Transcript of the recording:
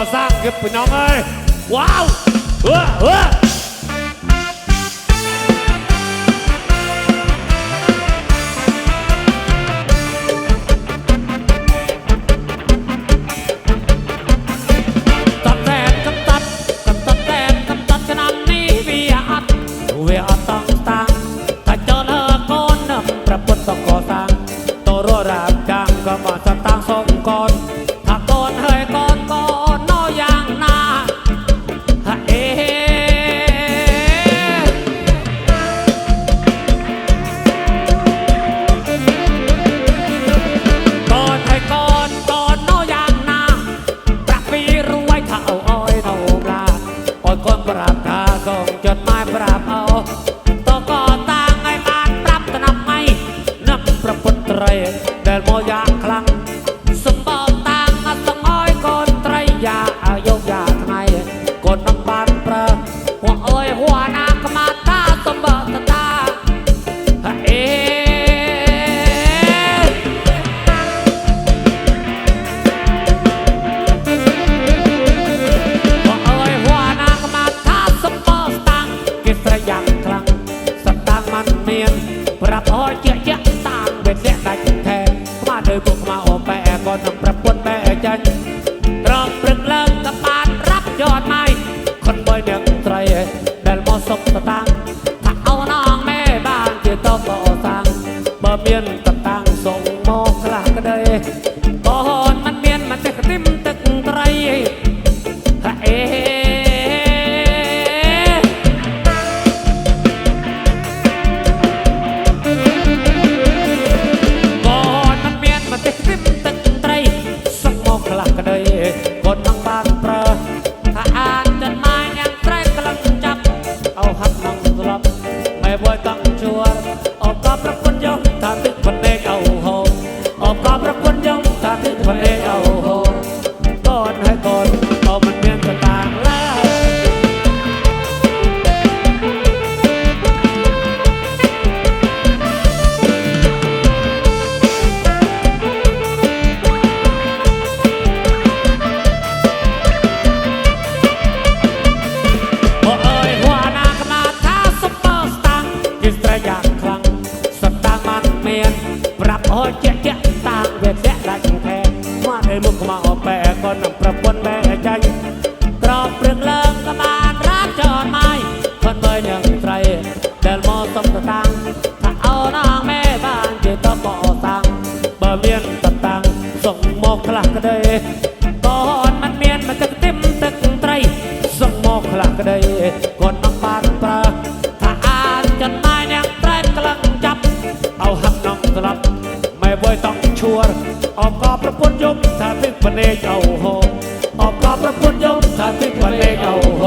ก่อสร้างครับพี่น้องเอ้ยว้าวเออเออตัดแทนกำตัดกำตัดแทนกำตัดขนาดนี้อัดเวียอัดต้องตังถ้าเจอเลิกก่อนนะประพุทธต้องก่อสร้างตัวรัวรามกลางก็มาสตางค์ส่งก่อน ប្រាប់ថាសូមចត់ម៉ែប្រាប់អោតកតាងឲ្យបានប្រាប់ដំណប់ថ្ងៃនឹកប្រពុតត្រីដែលមកយ៉ាង มันเมียนปรับอ้อยเจี๊ยเจี๊ยต่างเบ็ดเสียได้แทนมาเดินบุกมาโอแปะก่อนนำประปนแม่จันรอบปรึกเลิกกับบานรับยอดไม้คนบอยเางเวียดแยะได้แทนมาเอ้ยมุกมาออกแปะก่อนำประปนแม่ใจตรอบเปลืองเลิงกระบาลรักจอดไม้คนเบยหนึ่งไตรเดินมอสมตะตังถ้าเอานางแม่บ้านจะต้องบ่อตังเบอร์เมียนตะตังส่งหมอกคลักก็ได้ก่อนมันเมียนมันจะเต็มตึกไตรสมองคลักได้ ถ้าตึกพเนจเอาโ